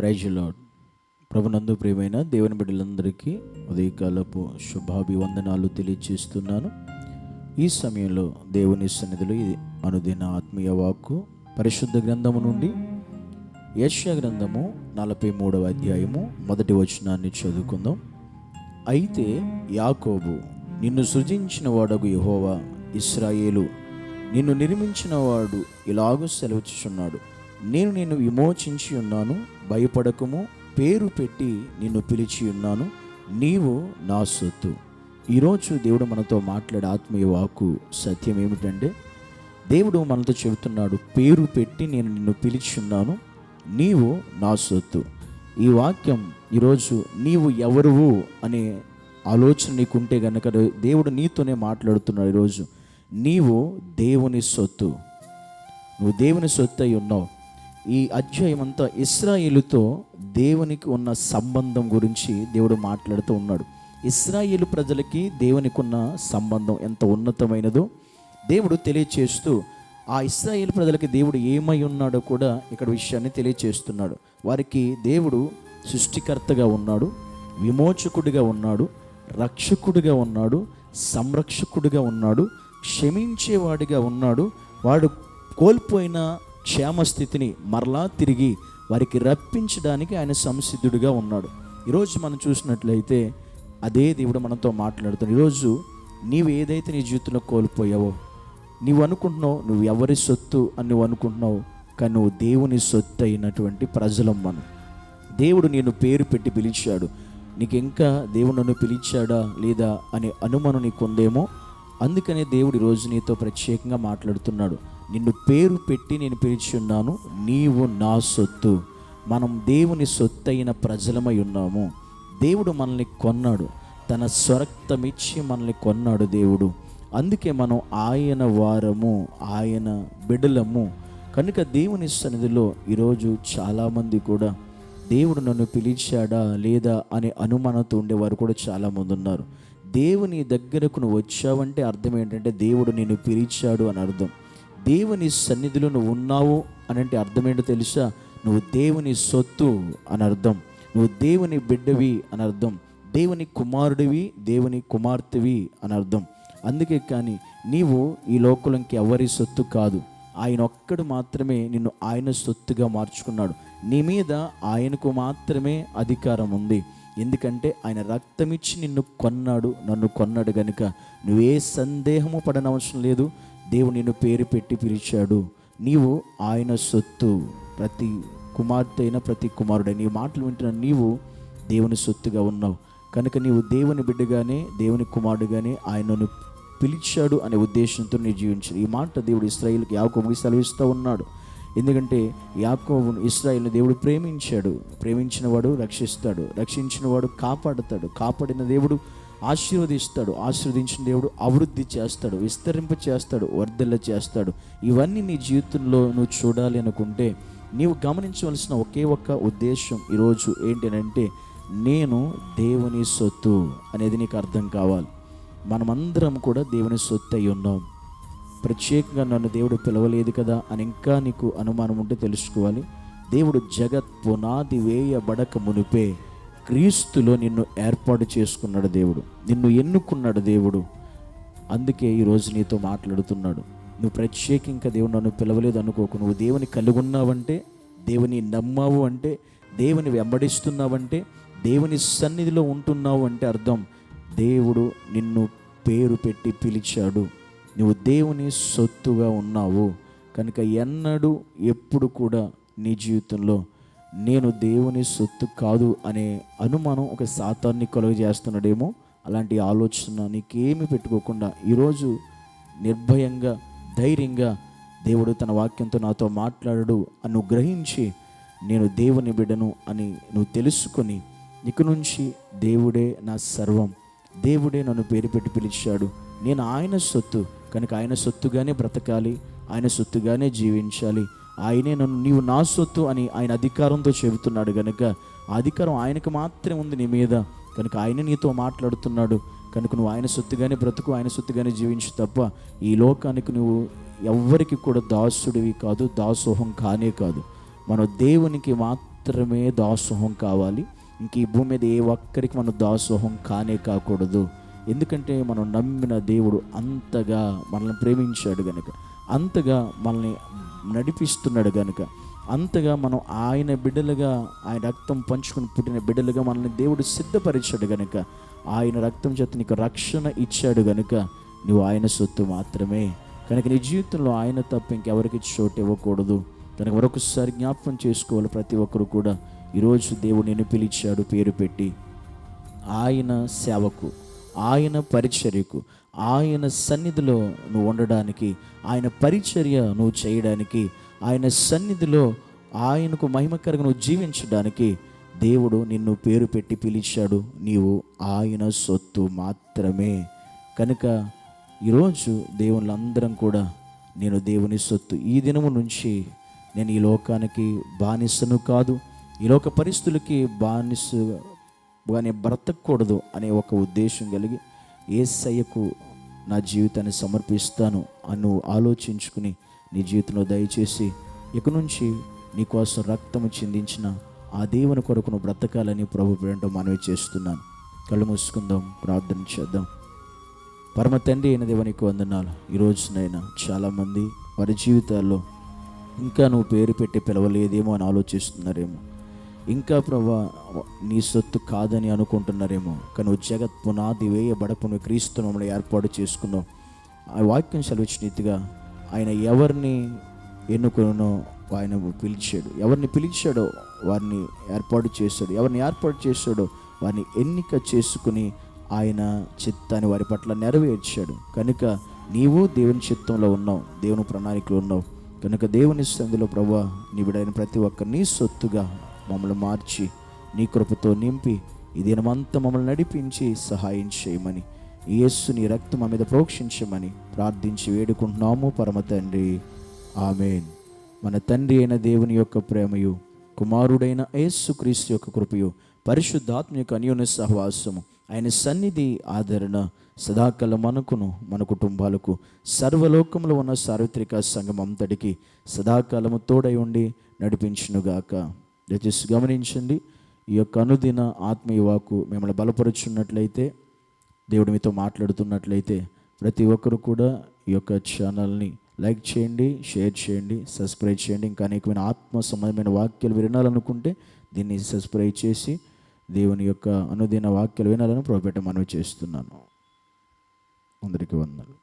Praise lord ప్రభునందు ప్రియమైన దేవుని బిడ్డలందరికీ ఉదయకాలపు శుభాభివందనాలు తెలియజేస్తున్నాను ఈ సమయంలో దేవుని సన్నిధిలో ఇది అనుదిన ఆత్మీయ వాక్కు పరిశుద్ధ గ్రంథము నుండి యశ్య గ్రంథము నలభై మూడవ అధ్యాయము మొదటి వచనాన్ని చదువుకుందాం. అయితే యాకోబు నిన్ను సృజించిన వాడగు యహోవా ఇస్రాయేలు నిన్ను నిర్మించిన వాడు ఇలాగూ సెలవుచున్నాడు నేను నిన్ను విమోచించి ఉన్నాను భయపడకము పేరు పెట్టి నిన్ను పిలిచి ఉన్నాను నీవు నా సొత్తు. ఈరోజు దేవుడు మనతో మాట్లాడే ఆత్మీయ వాకు సత్యం ఏమిటంటే దేవుడు మనతో చెబుతున్నాడు పేరు పెట్టి నేను నిన్ను పిలిచి ఉన్నాను నీవు నా సొత్తు. ఈ వాక్యం ఈరోజు నీవు ఎవరువు అనే ఆలోచన నీకుంటే గనక దేవుడు నీతోనే మాట్లాడుతున్నాడు ఈరోజు. నీవు దేవుని సొత్తు. నువ్వు దేవుని సొత్తు అయి ఉన్నావు. ఈ అధ్యాయం అంతా ఇస్రాయిలుతో దేవునికి ఉన్న సంబంధం గురించి దేవుడు మాట్లాడుతూ ఉన్నాడు. ఇస్రాయేలు ప్రజలకి దేవునికి ఉన్న సంబంధం ఎంత ఉన్నతమైనదో దేవుడు తెలియచేస్తూ ఆ ఇస్రాయేల్ ప్రజలకి దేవుడు ఏమై ఉన్నాడో కూడా ఇక్కడ విషయాన్ని తెలియచేస్తున్నాడు. వారికి దేవుడు సృష్టికర్తగా ఉన్నాడు విమోచకుడిగా ఉన్నాడు రక్షకుడిగా ఉన్నాడు సంరక్షకుడిగా ఉన్నాడు క్షమించేవాడిగా ఉన్నాడు వాడు కోల్పోయిన క్షేమస్థితిని మరలా తిరిగి వారికి రప్పించడానికి ఆయన సంసిద్ధుడిగా ఉన్నాడు. ఈరోజు మనం చూసినట్లయితే అదే దేవుడు మనతో మాట్లాడుతున్నాడు. ఈరోజు నీవు ఏదైతే నీ జీవితంలో కోల్పోయావో నీవు అనుకుంటున్నావు నువ్వు ఎవరి సొత్తు అని నువ్వు అనుకుంటున్నావు కానీ నువ్వు దేవుని సొత్తు అయినటువంటి ప్రజలం మనం. దేవుడు నేను పేరు పెట్టి పిలిచాడు. నీకు ఇంకా దేవుడు నన్ను పిలిచాడా లేదా అనే అనుమానం నీకుందేమో? అందుకనే దేవుడు ఈరోజు నీతో ప్రత్యేకంగా మాట్లాడుతున్నాడు. నిన్ను పేరు పెట్టి నేను పిలిచి ఉన్నాను నీవు నా సొత్తు. మనం దేవుని సొత్తైన ప్రజలమై ఉన్నాము. దేవుడు మనల్ని కొన్నాడు. తన స్వరక్తమిచ్చి మనల్ని కొన్నాడు దేవుడు. అందుకే మనం ఆయన వారము ఆయన బిడలము. కనుక దేవుని సన్నిధిలో ఈరోజు చాలామంది కూడా దేవుడు నన్ను పిలిచాడా లేదా అనే అనుమానంతో ఉండేవారు కూడా చాలామంది ఉన్నారు. దేవుని దగ్గరకు నువ్వు వచ్చావంటే అర్థం ఏంటంటే దేవుడు నిన్ను పిలిచాడు అని అర్థం. దేవుని సన్నిధిలో నువ్వు ఉన్నావు అని అంటే అర్థం ఏంటో తెలుసా? నువ్వు దేవుని సొత్తు అని అర్థం. నువ్వు దేవుని బిడ్డవి అని అర్థం. దేవుని కుమారుడివి దేవుని కుమార్తెవి అని అర్థం. అందుకే కానీ నీవు ఈ లోకంలోకి ఎవరి సొత్తు కాదు. ఆయన ఒక్కడు మాత్రమే నిన్ను ఆయన సొత్తుగా మార్చుకున్నాడు. నీ మీద ఆయనకు మాత్రమే అధికారం ఉంది. ఎందుకంటే ఆయన రక్తమిచ్చి నిన్ను కొన్నాడు నన్ను కొన్నాడు కనుక నువ్వే సందేహము పడనవసరం లేదు. దేవుడు నిన్ను పేరు పెట్టి పిలిచాడు. నీవు ఆయన సొత్తు. ప్రతి కుమార్తె అయిన ప్రతి కుమారుడైన నీ మాటలు వింటున్న నీవు దేవుని సొత్తుగా ఉన్నావు. కనుక నీవు దేవుని బిడ్డగానే దేవుని కుమారుడుగానే ఆయనను పిలిచాడు అనే ఉద్దేశంతో నీ జీవించాడు ఈ మాట దేవుడు ఇస్రాయిల్కి యాకోబుకి సెలవిస్తూ ఉన్నాడు. ఎందుకంటే యాకోబును ఇస్రాయిల్ని దేవుడు ప్రేమించాడు. ప్రేమించిన వాడు రక్షిస్తాడు. రక్షించిన వాడు కాపాడుతాడు. కాపాడిన దేవుడు ఆశీర్వదిస్తాడు. ఆశీర్వదించిన దేవుడు అభివృద్ధి చేస్తాడు విస్తరింప చేస్తాడు వర్ధల చేస్తాడు. ఇవన్నీ నీ జీవితంలో నువ్వు చూడాలి అనుకుంటే నీవు గమనించవలసిన ఒకే ఒక్క ఉద్దేశం ఈరోజు ఏంటంటే నేను దేవుని సొత్తు అనేది నీకు అర్థం కావాలి. మనమందరం కూడా దేవుని సొత్తు అయి ఉన్నాం. ప్రత్యేకంగా నన్ను దేవుడు పిలవలేదు కదా అని ఇంకా నీకు అనుమానం ఉంటే తెలుసుకోవాలి. దేవుడు జగత్ పునాది వేయబడక మునిపే క్రీస్తులో నిన్ను ఏర్పాటు చేసుకున్నాడు దేవుడు. నిన్ను ఎన్నుకున్నాడు దేవుడు. అందుకే ఈరోజు నీతో మాట్లాడుతున్నాడు. నువ్వు ప్రత్యేకంగా దేవుడు నన్ను పిలవలేదు అనుకోకు. నువ్వు దేవుని కలిగి ఉన్నావంటే దేవుని నమ్మావు అంటే దేవుని వెంబడిస్తున్నావంటే దేవుని సన్నిధిలో ఉంటున్నావు అంటే అర్థం. దేవుడు నిన్ను పేరు పెట్టి పిలిచాడు. నువ్వు దేవుని సొత్తుగా ఉన్నావు. కనుక ఎన్నడూ ఎప్పుడు కూడా నీ జీవితంలో నేను దేవుని సొత్తు కాదు అనే అనుమానం ఒక శాతాన్ని కలుగజేస్తున్నాడేమో. అలాంటి ఆలోచన నీకేమి పెట్టుకోకుండా ఈరోజు నిర్భయంగా ధైర్యంగా దేవుడు తన వాక్యంతో నాతో మాట్లాడడు. అను గ్రహించి నేను దేవుని బిడ్డను అని నువ్వు తెలుసుకొని ఇక నుంచి దేవుడే నా సర్వం. దేవుడే నన్ను పేరు పెట్టి పిలిచాడు. నేను ఆయన సొత్తు కనుక ఆయన సొత్తుగానే బ్రతకాలి ఆయన సొత్తుగానే జీవించాలి. ఆయనే నన్ను నీవు నా సొత్తు అని ఆయన అధికారంతో చెబుతున్నాడు కనుక ఆ అధికారం ఆయనకు మాత్రమే ఉంది నీ మీద. కనుక ఆయన నీతో మాట్లాడుతున్నాడు కనుక నువ్వు ఆయన సొత్తుగానే బ్రతుకు ఆయన సొత్తుగానే జీవించు తప్ప ఈ లోకానికి నువ్వు ఎవ్వరికి కూడా దాసుడివి కాదు దాసోహం కానే కాదు. మనం దేవునికి మాత్రమే దాసోహం కావాలి. ఇంక ఈ భూమి మీద ఏ ఒక్కరికి మనం దాసోహం కానే కాకూడదు. ఎందుకంటే మనం నమ్మిన దేవుడు అంతగా మనల్ని ప్రేమించాడు కనుక అంతగా మనల్ని నడిపిస్తున్నాడు కనుక అంతగా మనం ఆయన బిడ్డలుగా ఆయన రక్తం పంచుకుని పుట్టిన బిడ్డలుగా మనల్ని దేవుడు సిద్ధపరిచాడు గనుక. ఆయన రక్తం చేత నీకు రక్షణ ఇచ్చాడు గనుక నువ్వు ఆయన సొత్తు మాత్రమే. కనుక నీ జీవితంలో ఆయన తప్ప ఇంకెవరికి చోటు ఇవ్వకూడదు. కనుక మరొకసారి జ్ఞాపకం చేసుకోవాలి ప్రతి ఒక్కరు కూడా. ఈరోజు దేవుడు నేను పిలిచాడు పేరు పెట్టి. ఆయన సేవకు ఆయన పరిచర్యకు ఆయన సన్నిధిలో నువ్వు ఉండడానికి ఆయన పరిచర్య నువ్వు చేయడానికి ఆయన సన్నిధిలో ఆయనకు మహిమకరంగా నువ్వు జీవించడానికి దేవుడు నిన్ను పేరు పెట్టి పిలిచాడు. నీవు ఆయన సొత్తు మాత్రమే. కనుక ఈరోజు దేవుళ్ళందరం కూడా నేను దేవుని సొత్తు ఈ దినము నుంచి నేను ఈ లోకానికి బానిసను కాదు ఈ లోక పరిస్థితులకి బానిసగానే కానీ బ్రతకూడదు అనే ఒక ఉద్దేశం కలిగి ఏసయ్యకు నా జీవితాన్ని సమర్పిస్తాను అని నువ్వు ఆలోచించుకుని నీ జీవితంలో దయచేసి ఇక నుంచి నీకోసం రక్తము చిందించిన ఆ దేవుని కొరకు నువ్వు బ్రతకాలని ప్రభు పేరంటో మనవి చేస్తున్నాను. కళ్ళు మూసుకుందాం ప్రార్థన చేద్దాం. పరమ తండ్రి అయిన దేవునికి వందనాలు. ఈరోజునైనా చాలామంది వారి జీవితాల్లో ఇంకా నువ్వు పేరు పెట్టి పిలవలేదేమో అని ఆలోచిస్తున్నారేమో. ఇంకా ప్రభా నీ సొత్తు కాదని అనుకుంటున్నారేమో కానీ జగత్ పునాది వేయబడపు క్రీస్తు మమ్మల్ని ఏర్పాటు చేసుకున్నావు ఆ వాక్యం సెలవిచ్చినట్టుగా ఆయన ఎవరిని ఎన్నుకునో ఆయన పిలిచాడు. ఎవరిని పిలిచాడో వారిని ఏర్పాటు చేశాడు. ఎవరిని ఏర్పాటు చేశాడో వారిని ఎన్నిక చేసుకుని ఆయన చిత్తాన్ని వారి పట్ల నెరవేర్చాడు. కనుక నీవు దేవుని చిత్తంలో ఉన్నావు దేవుని ప్రణాళికలో ఉన్నావు. కనుక దేవుని సంధిలో ప్రభా నీ బిడైన ప్రతి ఒక్కరిని సొత్తుగా మమ్మల్ని మార్చి నీ కృపతో నింపి ఈ దినమంతా మమ్మల్ని నడిపించి సహాయం చేయమని యేసు నీ రక్తం మా మీద ప్రోక్షించమని ప్రార్థించి వేడుకుంటున్నాము పరమ తండ్రి. ఆమెన్. మన తండ్రి అయిన దేవుని యొక్క ప్రేమయు కుమారుడైన యేసు క్రీస్తు యొక్క కృపయు పరిశుద్ధాత్మ యొక్క అన్యోన్య సహవాసము ఆయన సన్నిధి ఆదరణ సదాకాలం మనకును మన కుటుంబాలకు సర్వలోకంలో ఉన్న సార్వత్రిక సంఘం అంతటికి సదాకాలము తోడై ఉండి నడిపించునుగాక. దయచేసి గమనించండి. ఈ యొక్క అనుదిన ఆత్మీయవాకు మిమ్మల్ని బలపరుచున్నట్లయితే దేవుడు మీతో మాట్లాడుతున్నట్లయితే ప్రతి ఒక్కరు కూడా ఈ యొక్క ఛానల్ని లైక్ చేయండి షేర్ చేయండి సబ్స్క్రైబ్ చేయండి. ఇంకా అనేకమైన ఆత్మ సంబంధమైన వాక్యాలు వినాలనుకుంటే దీన్ని సబ్స్క్రైబ్ చేసి దేవుని యొక్క అనుదిన వాక్యాలు వినాలని ప్రభుపేట మనవి చేస్తున్నాను. అందరికీ వందలు